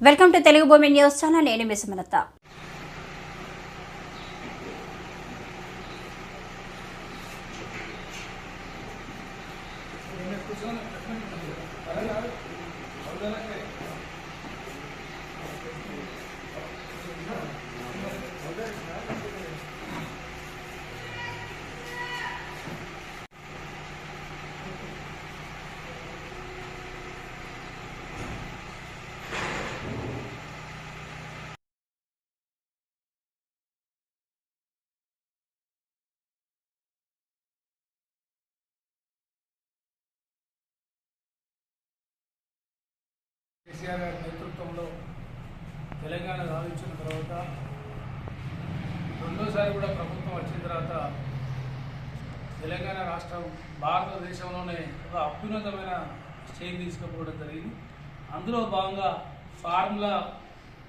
Welcome to Telugu భూమి news channel నేను మిస్మలత కేసీఆర్ గారి నేతృత్వంలో తెలంగాణ సాధించిన తర్వాత రెండోసారి కూడా ప్రభుత్వం వచ్చిన తర్వాత తెలంగాణ రాష్ట్రం భారతదేశంలోనే ఒక అత్యున్నతమైన స్టేజ్ తీసుకుపోవడం జరిగింది. అందులో భాగంగా ఫార్ములా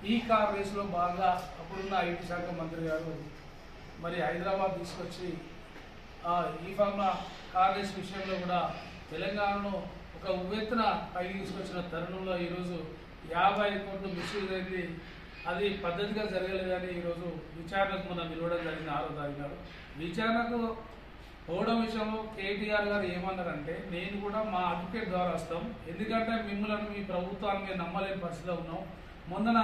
ఈ కార్ రేసులో భాగంగా అప్పుడున్న ఐటీ శాఖ మంత్రి గారు మరి హైదరాబాద్ తీసుకొచ్చి ఆ ఈ ఫార్ములా కార్ రేస్ విషయంలో కూడా తెలంగాణను ఒక ఉవ్వెత్తున పైకి తీసుకొచ్చిన తరుణంలో ఈరోజు యాభై కోట్లు మిస్యూజ్ అయింది అది పద్ధతిగా జరగలేదని ఈరోజు విచారణకు మనం నిలవడం జరిగింది ఆరో తారీఖు విచారణకు పోవడం విషయంలో కేటీఆర్ గారు ఏమన్నారంటే నేను కూడా మా అడ్వకేట్ ద్వారా వస్తాం ఎందుకంటే మిమ్మల్ని మీ ప్రభుత్వాన్ని మేము నమ్మలేని పరిస్థితిలో ఉన్నాం. మొన్నన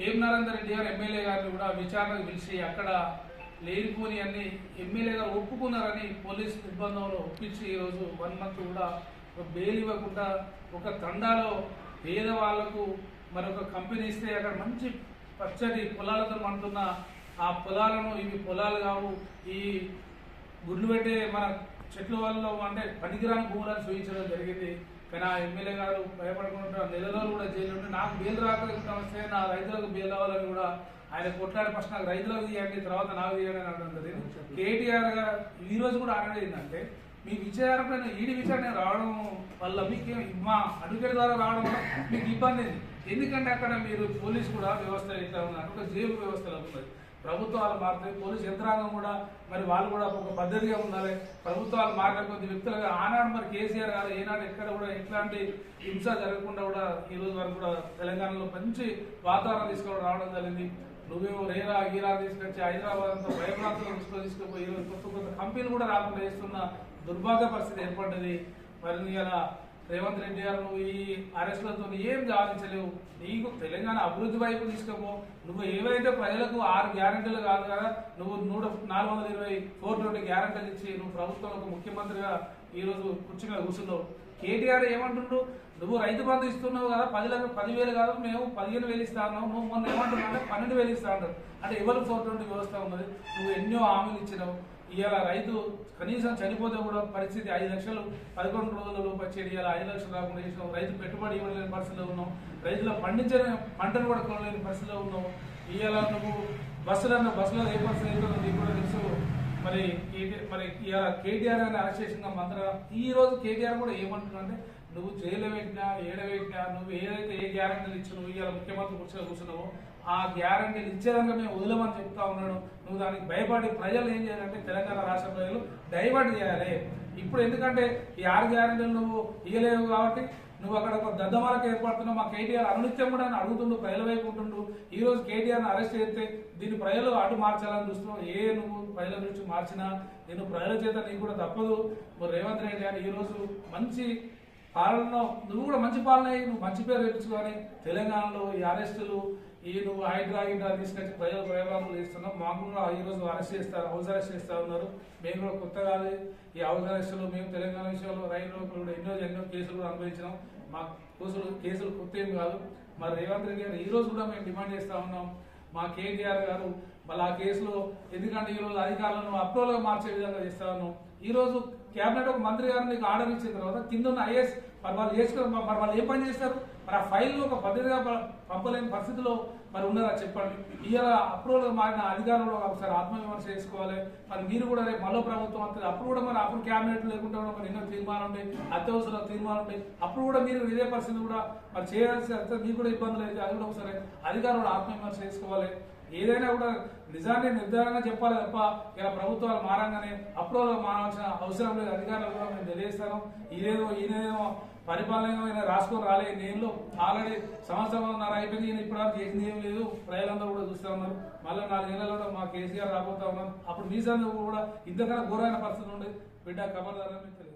ఏం నరేందర్ రెడ్డి గారు ఎమ్మెల్యే గారిని కూడా విచారణకు పిలిచి అక్కడ లేనిపోని అన్ని ఎమ్మెల్యే గారు ఒప్పుకున్నారని పోలీస్ నిర్బంధంలో ఒప్పించి ఈరోజు వన్ మంత్ కూడా బెయిల్ ఇవ్వకుండా ఒక తండాలో పేదవాళ్ళకు మరొక కంపెనీ ఇస్తే అక్కడ మంచి పచ్చడి పొలాలతో మంటున్న ఆ పొలాలను ఇవి పొలాలు కావు. ఈ గుడ్లు పెట్టే మన చెట్ల వల్ల అంటే పనికిరాని భూములను చూపించడం జరిగింది. కానీ ఆ ఎమ్మెల్యే గారు భయపడకుండా నెల రోజులు కూడా జైలు ఉంటే నాకు బెయిల్ రాకపోతే వస్తే నా రైతులకు బెయిల్ అవ్వాలని కూడా ఆయన కొట్లాడి ఫస్ట్ నాకు రైతులకు తీయండి తర్వాత నాకు తీయండి అని అనడం జరిగింది. కేటీఆర్ గారు ఈ రోజు కూడా అనడం ఏంటంటే మీ విచారణ ఈడి విచారణ రావడం వల్ల మీకు మా అడ్వకేట్ ద్వారా రావడం వల్ల మీకు ఇబ్బంది ఎందుకంటే అక్కడ మీరు పోలీస్ కూడా వ్యవస్థ ఎట్లా ఉన్నారు ఒక జైలు వ్యవస్థలో ఉన్నది ప్రభుత్వాలు మారుతాయి పోలీస్ యంత్రాంగం కూడా మరి వాళ్ళు కూడా ఒక పద్ధతిగా ఉండాలి. ప్రభుత్వాలు మారిన కొద్ది వ్యక్తులుగా ఆనాడు మరి కేసీఆర్ గారు ఏనాడు ఎక్కడ కూడా ఎట్లాంటి హింస జరగకుండా కూడా ఈ రోజు వరకు కూడా తెలంగాణలో మంచి వాతావరణం తీసుకొని రావడం జరిగింది. నువ్వేమో రేరా గీరా తీసుకొచ్చి హైదరాబాద్ అంతా భయప్రాంతంలో తీసుకొని తీసుకుపోయి కొత్త కొత్త కంపెనీలు కూడా రాకుండా చేస్తున్న దుర్భాగ్య పరిస్థితి ఏర్పడ్డది. మరి ఇలా రేవంత్ రెడ్డి గారు నువ్వు ఈ అరెస్టులతో ఏం సాధించలేవు నీకు తెలంగాణ అభివృద్ధి వైపు తీసుకపో. నువ్వు ఏవైతే ప్రజలకు ఆరు గ్యారెంటీలు కాదు కదా నువ్వు నూట నాలుగు వందల ఇరవై ఫోర్ ట్వంటీ గ్యారెంటీలు ఇచ్చి నువ్వు ప్రభుత్వంలో ముఖ్యమంత్రిగా ఈరోజు రోజు కూర్చుని కూర్చున్నావు. కేటీఆర్ ఏమంటుండ్రు నువ్వు రైతు బంధు ఇస్తున్నావు కదా పది లక్షలు పదివేలు కాదు మేము పదిహేను వేలు ఇస్తా ఉన్నావు నువ్వు మొన్న ఏమంటున్నావు అంటే పన్నెండు వేలు ఇస్తా ఉంటారు అంటే ఎవరు ఫోర్ ట్వంటీ వ్యవస్థ ఉన్నది? నువ్వు ఎన్నో హామీలు ఇచ్చినావు. ఇవాళ రైతు కనీసం చనిపోతే కూడా పరిస్థితి ఐదు లక్షలు పదకొండు రోజుల వచ్చేది. ఇలా ఐదు లక్షలు రాకుండా చేసినాం రైతు పెట్టుబడి ఇవ్వలేని పరిస్థితిలో ఉన్నాం. రైతుల పండించిన పంటను కూడా కొనలేని పరిస్థితిలో ఉన్నాం. ఇవాళ నువ్వు బస్సులన్న బస్సులో ఏ పరిస్థితి నీకు కూడా తెలుసు. మరి మరి ఇవాళ కేటీఆర్ అని అరెస్ట్ చేసిన మంత్ర ఈ రోజు కేటీఆర్ కూడా ఏమంటున్నా అంటే నువ్వు జైలు పెట్టినా ఏడబెట్టినా నువ్వు ఏదైతే ఏ గ్యారంటీలు ఇచ్చి ఇవాళ ముఖ్యమంత్రి కూర్చొని కూర్చున్నావో ఆ గ్యారంటీలు ఇచ్చేదాకా మేము వదలమని చెప్తా ఉన్నాడు. నువ్వు దానికి భయపడి ప్రజలు ఏం చేయాలంటే తెలంగాణ రాష్ట్ర ప్రజలు డైవర్ట్ చేయాలి. ఇప్పుడు ఎందుకంటే ఈ ఆరు గ్యారంటీలు నువ్వు ఇవ్వలేవు కాబట్టి నువ్వు అక్కడ ఒక దద్దమలకు ఏర్పడుతున్నావు. మా కేటీఆర్ అనునిత్యం కూడా ఆయన అడుగుతుండు ప్రజల వైపు ఉంటుండు. ఈ రోజు కేటీఆర్ని అరెస్ట్ చేస్తే దీన్ని ప్రజలు అటు మార్చాలని చూస్తున్నావు. ఏ నువ్వు ప్రజల నుంచి మార్చినా నేను ప్రజల చేత నీకు కూడా తప్పదు. రేవంత్ రెడ్డి గారు ఈరోజు మంచి పాలనలో నువ్వు కూడా మంచి పాలన అయ్యి నువ్వు మంచి పేరు తెప్పించుకొని తెలంగాణలో ఈ అరెస్టులు ఈ నువ్వు హైడ్రా హైడ్రా తీసుకొచ్చి ప్రజలు ప్రయోగాలు చేస్తున్నావు. మాకు కూడా ఈరోజు అరెస్ట్ చేస్తారు హౌస్ అరెస్ట్ చేస్తా ఉన్నారు. మేము కూడా కొత్త కాదు. ఈ హౌస్ అరెస్టులు మేము తెలంగాణ విషయంలో రైలు కూడా ఎన్నో ఎన్నో కేసులు కూడా అనుభవించినాం. మా కేసులు కేసులు కొత్త ఏం కాదు. మరి రేవంత్ రెడ్డి గారు ఈరోజు కూడా మేము డిమాండ్ చేస్తా ఉన్నాం. మా కేటీఆర్ గారు మళ్ళీ ఆ కేసులో ఎందుకంటే ఈ అధికారులను అప్రోలుగా మార్చే విధంగా చేస్తాను ఈరోజు ఈ రోజు కేబినెట్ ఒక మంత్రి గారు నీకు ఆర్డర్ ఇచ్చిన తర్వాత కింద ఉన్న ఐఏఎస్ మరి వాళ్ళు చేసుకుని మరి వాళ్ళు ఏం పని చేస్తారు? మరి ఆ ఫైల్ ఒక పద్ధతిగా పంపలేని పరిస్థితిలో మరి ఉన్నారా చెప్పండి? ఇవాళ అప్రూవల్ మారిన అధికారులు ఒకసారి ఆత్మవిమర్శ చేసుకోవాలి. మరి మీరు కూడా రేపు మరో ప్రభుత్వం అంతే అప్పుడు కూడా మరి అప్పుడు క్యాబినెట్ లేకుండా కూడా మరి ఎన్నో తీర్మానం ఉంటాయి అత్యవసర తీర్మానం ఉంటాయి అప్పుడు కూడా మీరు ఇదే పరిస్థితి కూడా మరి చేయాల్సి వస్తే మీకు కూడా ఇబ్బందులు అయితే అది కూడా ఒకసారి అధికారులు ఆత్మవిమర్శ చేసుకోవాలి. ఏదైనా కూడా నిజాన్ని నిర్ధారణగా చెప్పాలి తప్ప ఇలా ప్రభుత్వాలు మారంగానే అప్రోవల్ మారాల్సిన అవసరం లేదు. అధికారులు కూడా మేము తెలియజేస్తాను. ఈయనేదో ఈయనేమో పరిపాలన రాసుకొని రాలే. నేను ఆల్రెడీ సంవత్సరంన్నర అయిపోయింది ఈయన ఇప్పుడు చేసింది ఏం లేదు. ప్రజలందరూ కూడా చూస్తూ ఉన్నారు. మళ్ళీ నాలుగేళ్ళలో మా కేసీఆర్ రాబోతా ఉన్నాం అప్పుడు మీ సందర్భం కూడా ఇంతకన్నా ఘోరమైన పరిస్థితి ఉండే. బిడ్డ కబర్దారని తెలియదు